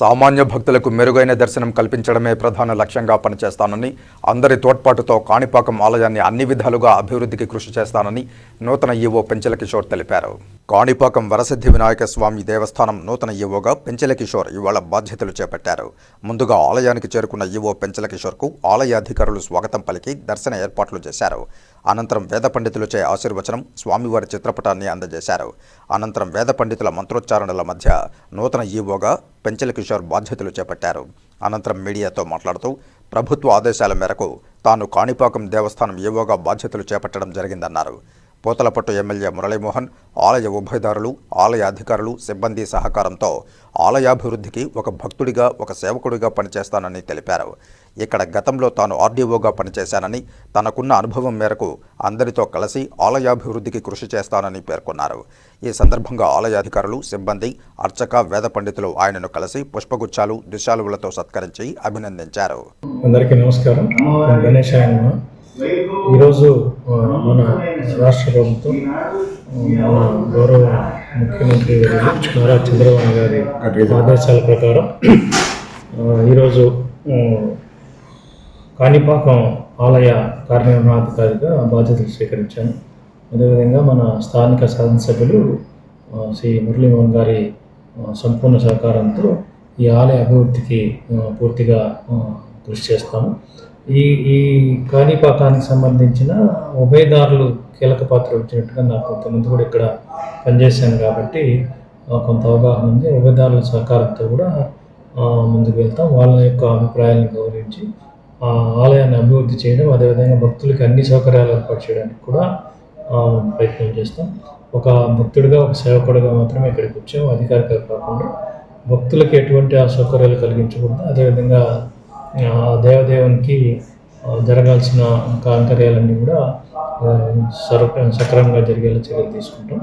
సామాన్య భక్తులకు మెరుగైన దర్శనం కల్పించడమే ప్రధాన లక్ష్యంగా పనిచేస్తానని అందరి తోడ్పాటుతో కాణిపాకం ఆలయాన్ని అన్ని విధాలుగా అభివృద్ధికి కృషి చేస్తానని నూతన ఈవో పెంచల కిషోర్ తెలిపారు. కాణిపాకం వరసిద్ధి వినాయక స్వామి దేవస్థానం నూతన ఈవోగా పెంచల కిషోర్ ఇవాళ బాధ్యతలు చేపట్టారు. ముందుగా ఆలయానికి చేరుకున్న ఈవో పెంచల కిషోర్కు ఆలయ అధికారులు స్వాగతం పలికి దర్శన ఏర్పాట్లు చేశారు. అనంతరం వేద పండితులచే ఆశీర్వచనం స్వామివారి చిత్రపటాన్ని అందజేశారు. అనంతరం వేద పండితుల మంత్రోచ్చారణల మధ్య నూతన ఈవోగా పెంచల కిషోర్ బాధ్యతలు చేపట్టారు. అనంతరం మీడియాతో మాట్లాడుతూ ప్రభుత్వ ఆదేశాల మేరకు తాను కాణిపాకం దేవస్థానం ఈవోగా బాధ్యతలు చేపట్టడం జరిగిందన్నారు. పోతలపట్టు ఎమ్మెల్యే మురళీమోహన్ ఆలయ ఉభయదారులు ఆలయ అధికారులు సిబ్బంది సహకారంతో ఆలయాభివృద్ధికి ఒక భక్తుడిగా ఒక సేవకుడిగా పనిచేస్తానని తెలిపారు. ఇక్కడ గతంలో తాను ఆర్డీఓగా పనిచేశానని తనకున్న అనుభవం మేరకు అందరితో కలిసి ఆలయాభివృద్ధికి కృషి చేస్తానని పేర్కొన్నారు. ఈ సందర్భంగా ఆలయ అధికారులు సిబ్బంది అర్చక వేద పండితులు ఆయనను కలిసి పుష్పగుచ్చాలు దుశాలువులతో సత్కరించి అభినందించారు. అందరికీ నమస్కారం. గణేష్ ఈరోజు మన రాష్ట్ర ప్రభుత్వం మన గౌరవ ముఖ్యమంత్రి నారా చంద్రబాబు గారి ఆదేశాల ప్రకారం ఈరోజు కాణిపాకం ఆలయ కార్యనిర్వహణాధికారిగా బాధ్యతలు స్వీకరించాను అదేవిధంగా మన స్థానిక శాసనసభ్యులు సభ్యులు శ్రీ మురళీమోహన్ గారి సంపూర్ణ సహకారంతో ఈ ఆలయ అభివృద్ధికి పూర్తిగా కృషి చేస్తాము. ఈ ఈ కాణిపాకానికి సంబంధించిన ఉభయదారులు కీలక పాత్ర వచ్చినట్టుగా నాకు కొంతమంది కూడా ఇక్కడ పనిచేశాను కాబట్టి కొంత అవగాహన ఉంది. ఉభయదారుల సహకారంతో కూడా ముందుకు వెళ్తాం. వాళ్ళ యొక్క అభిప్రాయాలను గౌరవించి ఆ ఆలయాన్ని అభివృద్ధి చేయడం అదేవిధంగా భక్తులకి అన్ని సౌకర్యాలు ఏర్పాటు చేయడానికి కూడా ప్రయత్నం చేస్తాం. ఒక భక్తుడిగా ఒక సేవకుడిగా మాత్రమే ఇక్కడికి వచ్చాము. అధికారిగా కాకుండా భక్తులకి ఎటువంటి అసౌకర్యాలు కలిగించకూడదు. అదేవిధంగా దేవదేవునికి జరగాల్సిన కార్యక్రమాలన్నీ కూడా సర సక్రమంగా జరిగేలా చర్యలు తీసుకుంటాం.